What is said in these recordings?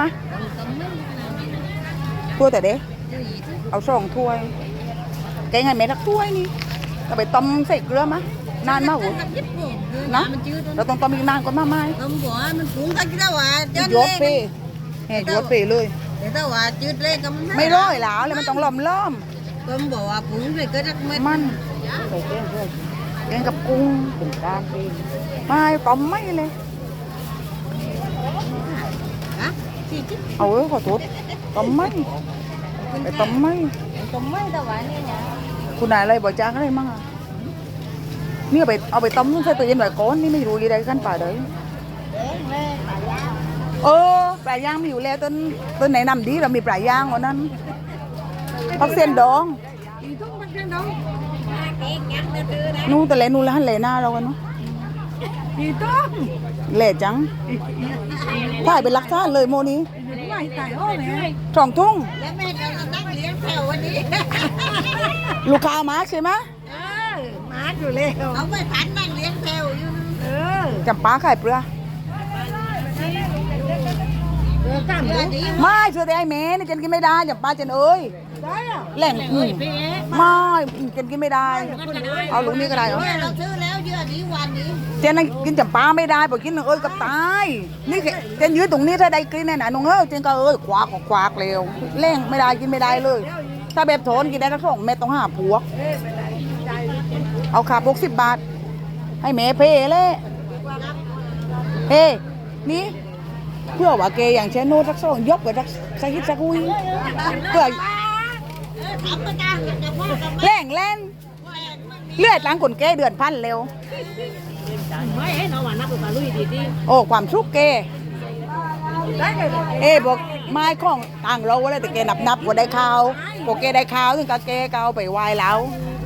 มาถ้วยแต่เด็กเอาสองถ้วย แกงไงแม่ทักถ้วยนี่ก็ไปต้มใส่เกลือมะนานมากหูนะมันจืดเราต้องต้มอีกนานกว่ามาไหมต้มหัวมันปรุงกันกี่ตัวจนยเล็ดเปแห่ยดเปเลยแต่ถ้าว่าจืดเล็กก็มันไม่ร้อยแล้วเลยมันต้องล้อมล้อมต้มบอกว่าปรุงด้วยก็รักเม็ดมันใส่แกงด้วยแกงกับกุ้งเป็นการเองไม่ต้มไม่เลย ฮะสี่จิ๊บ เอาเอ้ยขอโทษต้มไม่ไปต้มไม่ต้มไม่แต่ว่านี่นะคุณนายอะไรบอกจ้างอะไรมั่งอะนี่เอาไปเอาไปต้มใส่ตู้เย็นไว้ก่อนนี่ไม่รู้ยังไงกันป่าเด้อเอ๊ะแม่ปลาย่างเออปลาย่างมีอยู่แล้วต้นต้นไหนนำดีเรามีปลาย่างวันนั้นพักเส้นดองอีทุ่งมันแค่น้องเก่งยังเดือดนะนู่นแต่แลนู่นแล้วหันแลหน้าเรากันเนาะ อีทุ่งแหล่จังถ่ายเป็นหลักฐานเลยโมนี้ไม่ใส่โอ้แม่สองทุ่งแล้วแม่ก็นั่งเลี้ยงแถววันนี้ ลูกค้ามาใช่ไหมเออมาอยู่เลยเอาไปผันนั่งเลี้ยงแถวอยู่เออจำปาขายเปลือเออตามเลยดี ไม่เชื่อแต่ไอ้แม่นี่กินกินไม่ได้จำปาเจนเอ้ยได้อะแหล่งอืมไม่กินกินไม่ได้ เอาลูกนี้ก็ได้เหรอเราซื้อแล้วเยอะนี้วันนี้เจนนั่นกินจำปาไม่ได้บอกกินเอ้ยกับตายนี่แกเจนยืนตรงนี้ถ้าได้กินแน่นอนงเอ้ยเจนก็เอ้ยควักก็ควักเร็วแรงไม่ได้กินไม่ได้เลย ถ้าแบบโทนกินได้ทั้งสองเม็ดต้องห้าพวก เอาขาบกสิบบาท ให้แม่เพเลยเฮ้นี่ เพื่อว่าเกอย่างเชนโนสักสองยกไปสักสักฮิตสักุยเพื่อทำประกันกับพ่อกับแรงแล่นเลือดล้างคนแกเดือนพันเร็วไม่ให้น้องวานักกับลุยดีดีโอ้ความสุขเกเอ้บอกไม้ของต่างเราว่าแต่แกนับนับว่าได้ข้าวพอแกได้ข้าวถึงกับแกก็เอาไปไหว้แล้ว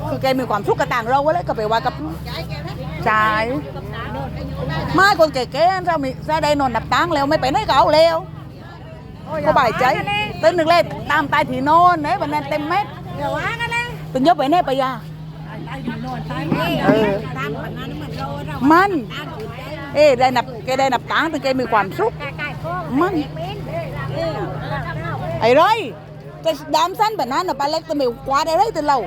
คือแกมีความสุขกับต่างเราว่าแล้วก็ไปไหว้กับ ชายไม้คนแก่ๆถ้ามีถ้าได้นอนนับตังแล้วไม่ไปไหนก็เอาแล้วก็บ่ายใจตื่นหนึ่งเลยตามตายถีนอนไหนวันนั้นเต็มเม็ดเดี๋ยวว่ากันเลยตื่นยกไปไหนไปยาตายนอนตายไม่เออตามปัญหาเหมือนเราเรามันตามจุดใจเอ้ได้นับแกได้นับตังค์ถึงแกมีความสุขใกล้ๆพ่อมันเออไอ้ไรจะดามสั้นแบบนั้นน่ะปลาเล็กตัวเหมียวกวาดไอ้ไรตัวเรา